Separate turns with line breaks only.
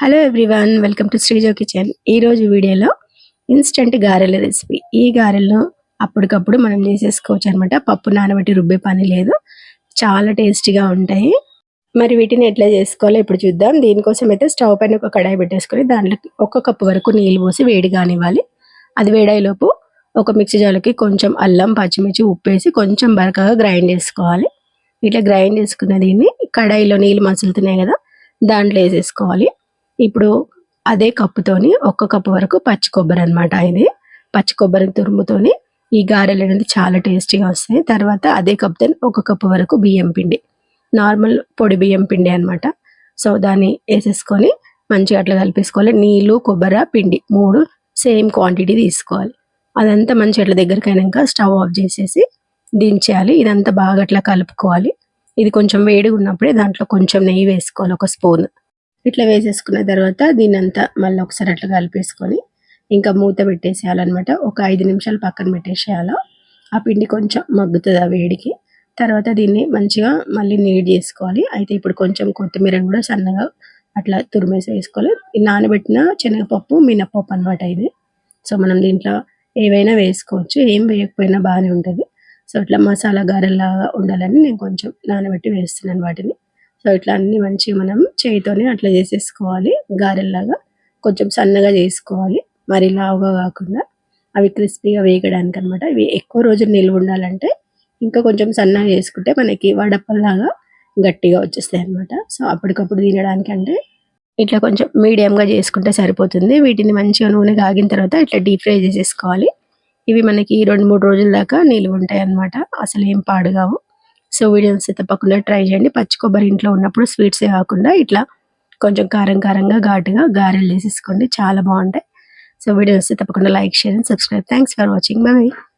Hello everyone welcome to Srijo kitchen ఈ రోజు వీడియోలో ఇన్స్టెంట్ గారెల రెసిపీ ఈ గారెలను అప్పటికప్పుడు మనం చేసేసుకోవచ్చు అనమాట పప్పు నానబెట్టి రుబ్బే పని లేదు. చాలా టేస్టీగా ఉంటాయి. మరి వీటిని ఎట్లా చేసుకోవాలో ఇప్పుడు చూద్దాం. దీనికోసం అయితే స్టవ్ పైన ఒక కడాయి పెట్టేసుకొని దాంట్లో ఒక కప్పు వరకు నీళ్ళు పోసి వేడి కానివ్వాలి. అది వేడయ్యేలోపు ఒక మిక్సీ జాలకి కొంచెం అల్లం పచ్చిమిర్చి ఉప్పు వేసి కొంచెం బరకగా గ్రైండ్ చేసుకోవాలి. ఇట్లా గ్రైండ్ చేసుకున్న దీన్ని కడాయిలో నీళ్ళు మసులుతున్నాయి కదా దాంట్లో వేసేసుకోవాలి. ఇప్పుడు అదే కప్పుతోని ఒక్క కప్పు వరకు పచ్చి కొబ్బరి అన్నమాట ఇది. పచ్చి కొబ్బరి తురుముతోని ఈ గారెలు అనేది చాలా టేస్టీగా వస్తాయి. తర్వాత అదే కప్తో ఒక కప్పు వరకు బియ్యం పిండి. నార్మల్ పొడి బియ్యం పిండి అన్నమాట. సో దాన్ని వేసేసుకొని మంచిగా అట్లా కలిపేసుకోవాలి. నీళ్ళు కొబ్బరి పిండి మూడు సేమ్ క్వాంటిటీ తీసుకోవాలి. అదంతా మంచిగా అట్లా దగ్గరికి అయినాక స్టవ్ ఆఫ్ చేసేసి దించేయాలి. ఇదంతా బాగా అట్లా కలుపుకోవాలి. ఇది కొంచెం వేడిగా ఉన్నప్పుడే దాంట్లో కొంచెం నెయ్యి వేసుకోవాలి ఒక స్పూన్. ఇట్లా వేసేసుకున్న తర్వాత దీని అంతా మళ్ళీ ఒకసారి అట్లా కలిపేసుకొని ఇంకా మూత పెట్టేసేయాలన్నమాట. ఒక ఐదు నిమిషాలు పక్కన పెట్టేసేయాలి? ఆ పిండి కొంచెం మగ్గుతుంది ఆ వేడికి. తర్వాత దీన్ని మంచిగా మళ్ళీ నీట్ చేసుకోవాలి. అయితే ఇప్పుడు కొంచెం కొత్తిమీర కూడా సన్నగా అట్లా తురిమేసి వేసుకోవాలి. నానబెట్టిన శనగపప్పు మినప్పప్పు అన్నమాట ఇది. సో మనం దీంట్లో ఏవైనా వేసుకోవచ్చు. ఏం వేయకపోయినా బాగానే ఉంటుంది. సో ఇట్లా మసాలా గారెలాగా ఉండాలని నేను కొంచెం నానబెట్టి వేస్తున్నాను వాటిని. సో ఇట్లా అన్ని మంచిగా మనం చేయితోనే అట్లా చేసేసుకోవాలి. గారెల్లాగా కొంచెం సన్నగా చేసుకోవాలి. మరి లావుగా కాకుండా అవి క్రిస్పీగా వేగడానికి అనమాట ఇవి ఎక్కువ రోజులు నిల్వ ఉండాలంటే ఇంకా కొంచెం సన్నగా చేసుకుంటే మనకి వడపల్లాగా గట్టిగా వచ్చేస్తాయి అనమాట సో అప్పటికప్పుడు తినడానికి అంటే ఇట్లా కొంచెం మీడియంగా చేసుకుంటే సరిపోతుంది. వీటిని మంచిగా నూనె కాగిన తర్వాత ఇట్లా డీప్ ఫ్రై చేసేసుకోవాలి. ఇవి మనకి రెండు మూడు రోజుల దాకా నిల్వ ఉంటాయి అన్నమాట అసలు ఏం పాడుగావు. సో వీడియోస్ తప్పకుండా ట్రై చేయండి. పచ్చి కొబ్బరి ఇంట్లో ఉన్నప్పుడు స్వీట్సే కాకుండా ఇట్లా కొంచెం కారం కారంగా ఘాటుగా గారెలు వేసేసుకోండి. చాలా బాగుంటాయి. సో వీడియోస్ తప్పకుండా like share and subscribe. Thanks for watching. Bye